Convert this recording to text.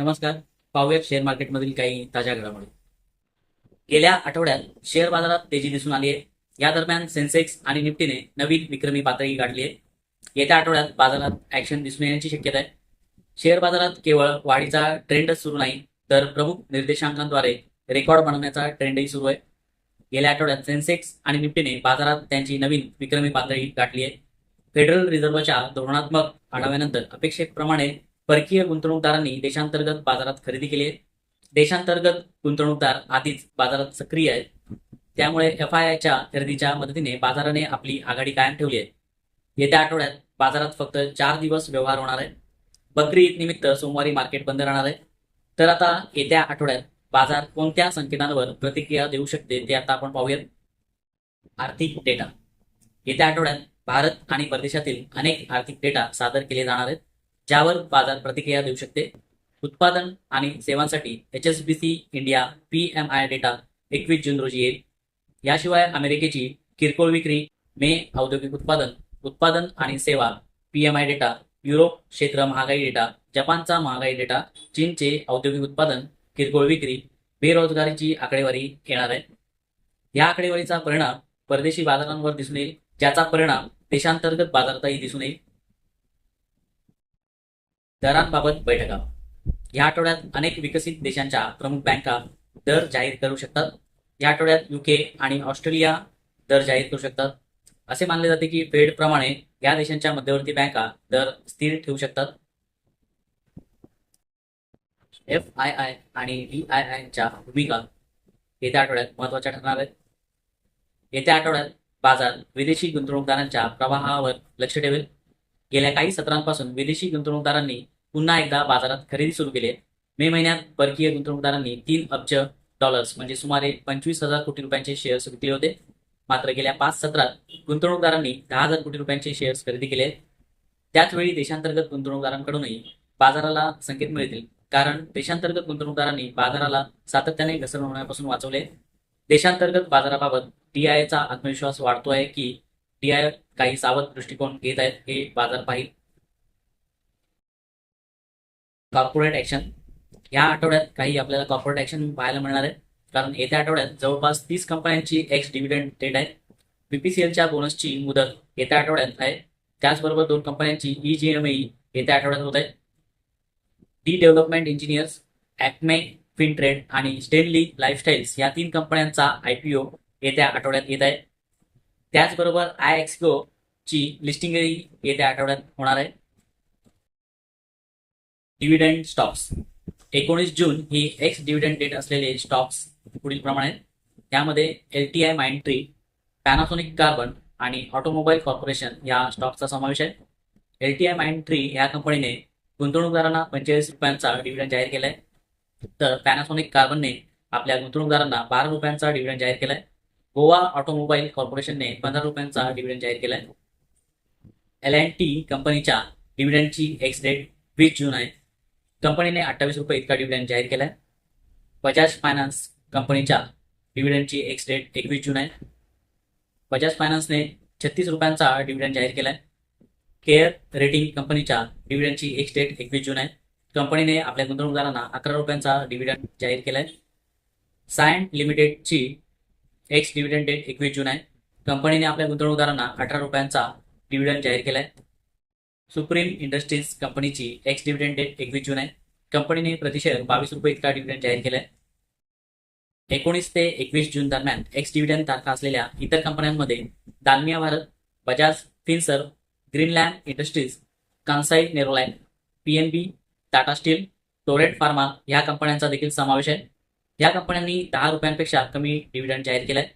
नमस्कार. पाहूयात शेअर मार्केटमधील काही ताज्या घडामोडी. गेल्या आठवड्यात शेअर बाजारात तेजी दिसून आली आहे. या दरम्यान सेन्सेक्स आणि निफ्टीने नवीन विक्रमी पातळी गाठली आहे. येत्या आठवड्यात बाजारात ऍक्शन दिसून येण्याची शक्यता आहे. शेअर बाजारात केवळ वाढीचा ट्रेंडच सुरू नाही तर प्रमुख निर्देशांकांद्वारे रेकॉर्ड बनवण्याचा ट्रेंडही सुरू आहे. गेल्या आठवड्यात सेन्सेक्स आणि निफ्टीने बाजारात त्यांची नवीन विक्रमी पातळी गाठली आहे. फेडरल रिझर्व्हच्या धोरणात्मक आढाव्यानंतर अपेक्षेप्रमाणे परकीय गुंतवणूकदारांनी देशांतर्गत बाजारात खरेदी केली आहे. देशांतर्गत गुंतवणूकदार आधीच बाजारात सक्रिय आहेत. त्यामुळे एफ आय आयच्या खरेदीच्या मदतीने बाजाराने आपली आघाडी कायम ठेवली आहे. येत्या आठवड्यात बाजारात फक्त चार दिवस व्यवहार होणार आहे. बकरी ईद निमित्त सोमवारी मार्केट बंद राहणार आहे. तर आता येत्या आठवड्यात बाजार कोणत्या संकेतांवर प्रतिक्रिया देऊ शकते ते आता आपण पाहूयात. आर्थिक डेटा. येत्या आठवड्यात भारत आणि परदेशातील अनेक आर्थिक डेटा सादर केले जाणार आहेत. ज्यावर बाजार प्रतिक्रिया देऊ शकते. उत्पादन आणि सेवांसाठी H S B C India P M I data एकवीस जून रोजी येईल. याशिवाय अमेरिकेची किरकोळ विक्री मे औद्योगिक उत्पादन उत्पादन आणि सेवा P M I data Europe क्षेत्र महागाई डेटा जपानचा महागाई डेटा चीनचे औद्योगिक उत्पादन किरकोळ विक्री बेरोजगारीची आकडेवारी येणार आहे. या आकडेवारीचा परिणाम परदेशी बाजारांवर दिसून येईल ज्याचा परिणाम देशांतर्गत बाजारातही दिसून येईल. दरांबाबत बैठका. या आठवड्यात अनेक विकसित देशांच्या प्रमुख बँका दर जाहीर करू शकतात. या आठवड्यात युके आणि ऑस्ट्रेलिया दर जाहीर करू शकतात. असे मानले जाते की फेड प्रमाणे या देशांच्या मध्यवर्ती बँका दर स्थिर ठेवू शकतात. एफ आय आय आणि डी आय आयच्या भूमिका येत्या आठवड्यात महत्त्वाच्या ठरणार आहेत. येत्या आठवड्यात बाजार विदेशी गुंतवणूकदारांच्या प्रवाहावर लक्ष ठेवेल. गेल्या काही सत्रांपासून विदेशी गुंतवणूकदारांनी पुन्हा एकदा बाजारात खरेदी सुरू केली आहे. मे महिन्यात परकीय गुंतवणूकदारांनी तीन अब्ज डॉलर्स म्हणजे सुमारे पंचवीस हजार कोटी रुपयांचे शेअर्स विकले होते. मात्र गेल्या पाच सत्रात गुंतवणूकदारांनी दहा हजार कोटी रुपयांचे शेअर्स खरेदी केले आहेत. त्याचवेळी देशांतर्गत गुंतवणूकदारांकडूनही बाजाराला संकेत मिळतील कारण देशांतर्गत गुंतवणूकदारांनी बाजाराला सातत्याने घसरण होण्यापासून वाचवले देशांतर्गत बाजाराबाबत टीआयचा आत्मविश्वास वाढतो आहे की डीआय काही सावध दृष्टिकोन घेत आहेत हे बाजार पाहिल. कॉर्पोरेट ऍक्शन या आठवड्यात काही आपल्याला कॉर्पोरेट ऍक्शन पाहायला मिळणार आहे कारण येत्या आठवड्यात जवळपास तीस कंपन्यांची एक्स डिव्हिडंड डेट आहे. बीपीसीएलच्या बोनसची मुदत येत्या आठवड्यात आहे. त्याचबरोबर दोन कंपन्यांची E ईजीएमई येत्या आठवड्यात होत आहे. D development engineers Acme Fintrade आणि स्टेनली लाईफस्टाईल्स या तीन कंपन्यांचा आयपीओ येत्या आठवड्यात येत आहे. त्याचबरोबर आय एक्सपो ची लिस्टिंगही येत्या आठवड्यात होणार आहे. डिव्हिडंड स्टॉक्स एकोणीस जून ही एक्स डिव्हिडंड डेट असलेले स्टॉक्स पुढील प्रमाणे यामध्ये L T I Mindtree Panasonic Carbon आणि ऑटोमोबाईल कॉर्पोरेशन या स्टॉकचा समावेश आहे. L T I Mindtree या कंपनीने गुंतवणूकदारांना पंचेचाळीस रुपयांचा डिव्हिडंड जाहीर केलाय. तर पॅनासोनिक कार्बनने आपल्या गुंतवणूकदारांना बारा रुपयांचा डिव्हिडंड जाहीर केलाय. गोवा ऑटोमोबाईल कॉर्पोरेशनने पंधरा रुपयांचा डिव्हिडंड जाहीर केलाय. एल अँड टी कंपनीच्या डिव्हिडंडची एक्स डेट वीस जून आहे. कंपनीने अठ्ठावीस रुपये इतका डिव्हिडंड जाहीर केला आहे बजाज फायनान्स कंपनीच्या डिव्हिडंडची एक्स डेट एकवीस जून आहे. बजाज फायनान्सने छत्तीस रुपयांचा डिव्हिडंड जाहीर केला आहे केअर रेटिंग कंपनीच्या डिव्हिडंडची एक्स डेट एकवीस जून आहे. कंपनीने आपल्या गुंतवणूकदारांना अकरा रुपयांचा डिव्हिडंड जाहीर केलाय. सायन लिमिटेडची एक्स डिव्हिडंड डेट एकवीस जून आहे. कंपनीने आपल्या गुंतवणूकदारांना अठरा रुपयांचा डिव्हिडंड जाहीर केलाय. सुप्रीम इंडस्ट्रीज कंपनीची एक्स डिव्हिडंड डेट एकवीस जून आहे. कंपनीने प्रतिशेअर बावीस रुपये इतका डिव्हिडंड जाहीर केलाय. एकोणीस ते एकवीस जून दरम्यान एक्स डिव्हिडंड तारखा असलेल्या इतर कंपन्यांमध्ये Dalmia Bharat Bajaj Finserv Greenlam Industries Kansai Nerolac PNB Tata steel Torrent pharma ह्या कंपन्यांचा देखील समावेश आहे. या कंपन्यांनी दहा रुपयांपेक्षा कमी डिव्हिडंड जाहीर केलाय.